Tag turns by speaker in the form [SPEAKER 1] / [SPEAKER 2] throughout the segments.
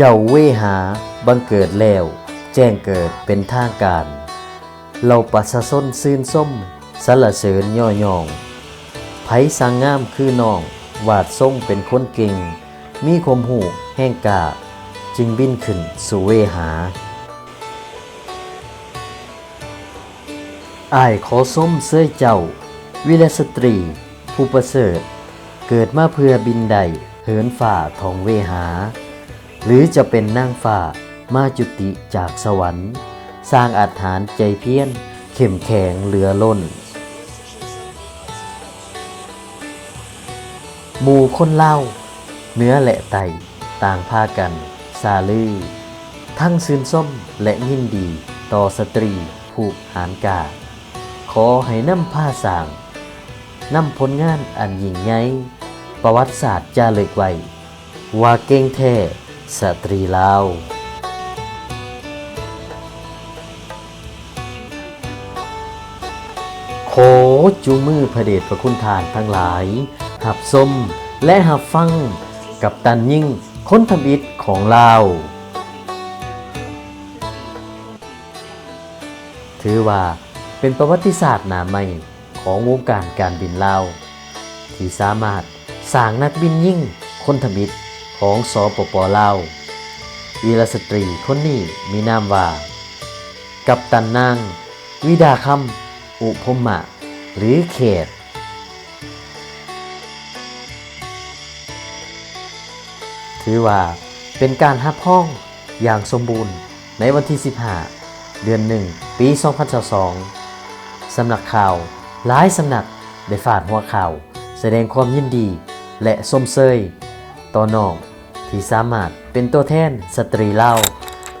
[SPEAKER 1] เจ้าเวหาบังเกิดแล้ว แจ้งเกิดเป็นทางการ เราประชาชนซื่นส้มสรรเสริญย่อยองไผสร้างงามคือน้อง วาดทรงเป็นคนเก่ง มีคมหูแห่งกาจึงบินขึ้นสู่เวหาอ้ายขอส้มเสื้อเจ้า วิรสตรี ผู้ประเสริฐ เกิดมาเพื่อบินใดเหินฝ่าทองเวหา หรือจะเป็นนางฝ่ามาจุติจากสวรรค์ สร้างอาถานใจเพี้ยน เข้มแข็งเหลือล้นหมู่คนเล่าเนื้อและไตต่างพากันสาลือ ทั้งซื่นส้มและยินดีต่อสตรีผูกหานกา ขอให้นำผ้าสางนำผลงานอันยิ่งใหญ่ประวัติศาสตร์จารึกไว้ ว่าเก่งแท้ สตรีลาว โขจูมือพระเดชพระคุณทานทั้งหลาย หับส้มและหับฟัง กับตันยิ่งค้นทำอิฐของลาว ถือว่าเป็นประวัติศาสตร์หนาใหม่ของวงการการบินลาว ที่สามารถสร้างนักบินยิ่งคนทำอิฐ ของสปปลาววีรสตรีคนนี้มีนามว่า กัปตันนาง วิดาคำอุพมะ หรือเขต ถือว่าเป็นการฮับห้องอย่างสมบูรณ์ในวันที่ 15 เดือน1ปี 2022สำนักข่าวหลายสำนักได้ฝาดหัวข่าว แสดงความยินดีและสมเซย ต่อน้องที่สามารถเป็นตัวแทนสตรีเล่า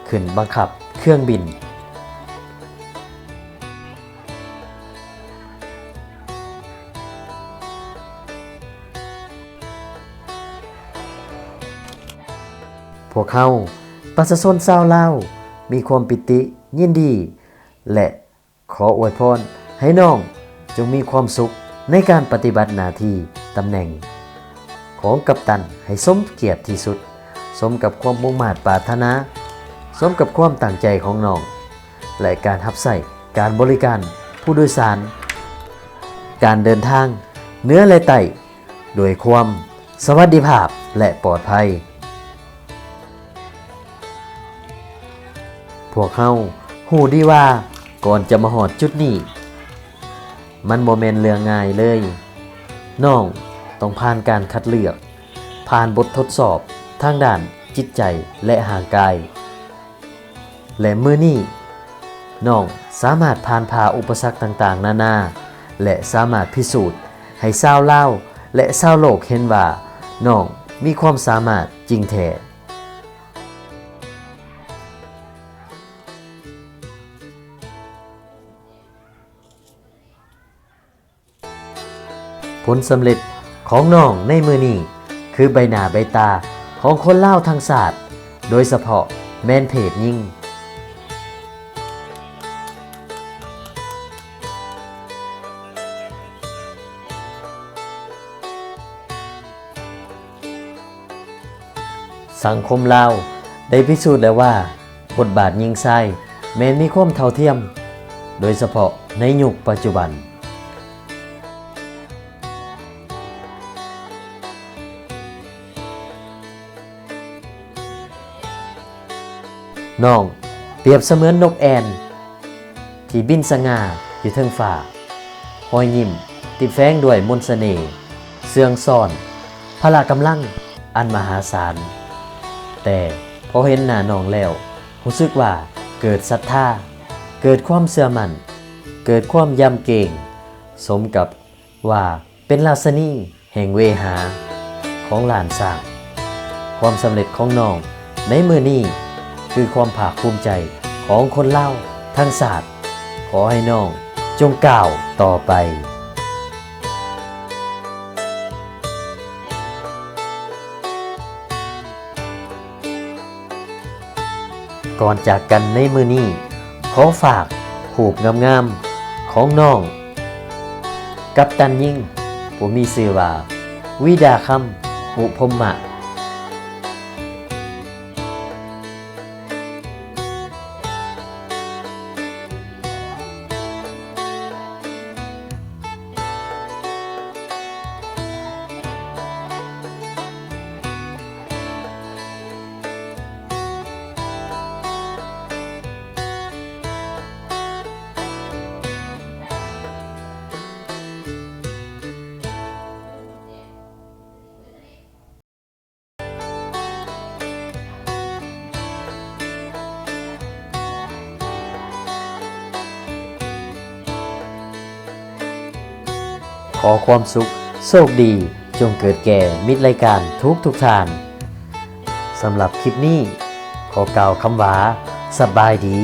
[SPEAKER 1] ขึ้นบังคับเครื่องบิน พวกเขาประชาชนชาวลาวมีความปิติยินดี และขออวยพรให้น้องจงมีความสุขในการปฏิบัติหน้าที่ตำแหน่ง ของกัปตันให้สมเกียรติที่สุด สมกับความมุ่งมา่ปรารถนาสมกับความตั้งใจของน้อง และการทับใส่การบริการผู้โดยสาร การเดินทางเนื้อและไตโดยความสวัสดิภาพและปลอดภัย พวกเขาหูดีว่าก่อนจะมาหอดจุดนี้ มันโมเมนเรื่องง่ายเลย น้อง ต้องผ่านการคัดเลือก ผ่านบททดสอบทางด้านจิตใจและห่างกาย และเมื่อนี้น้องสามารถผ่านพาอุปสรรคต่างๆ นานา และสามารถพิสูจน์ให้ชาวเล่าวและชาวโลกเห็นว่าน้องมีความสามารถจริงแท้ผลสำเร็จ ของน้องในมือนี้คือใบหน้าใบตาของคนเล่าทางศาสตร์ โดยเฉพาะแมนเพจยิ่ง สังคมลาวได้พิสูจน์แล้วว่า บทบาทยิงไส้แม้นมีความเท่าเทียม โดยเฉพาะในยุคปัจจุบัน น้องเปรียบเสมือนนกแอนที่บินสง่าอยู่เทิงฟ้าหอยยิ้มติดแฝงด้วยมนต์เสน่ห์เสื่องซ่อน พละกำลังอันมหาศาล แต่พอเห็นหน้าน้องแล้วรู้สึกว่าเกิดศรัทธา เกิดความเสื่อมั่น เกิดความยำเก่งสมกับว่าเป็นราสนีแห่งเวหาของหลานสร้าง ความสำเร็จของน้องในมือนี้ คือความภาคภูมิใจของคนเล่าทั้งศาสตร์ ขอให้น้องจงก้าวต่อไปก่อนจากกันในมือนี้ขอฝากผูกงามๆของน้อง กับตันยิ่งผู้มีชื่อว่า วิดาคำอุพมะ อความสุข โชคดี จงเกิดแก่มิตรรายการทุกทุกทานสำหรับคลิปนี้ ขอกล่าวคำว่าสบายดี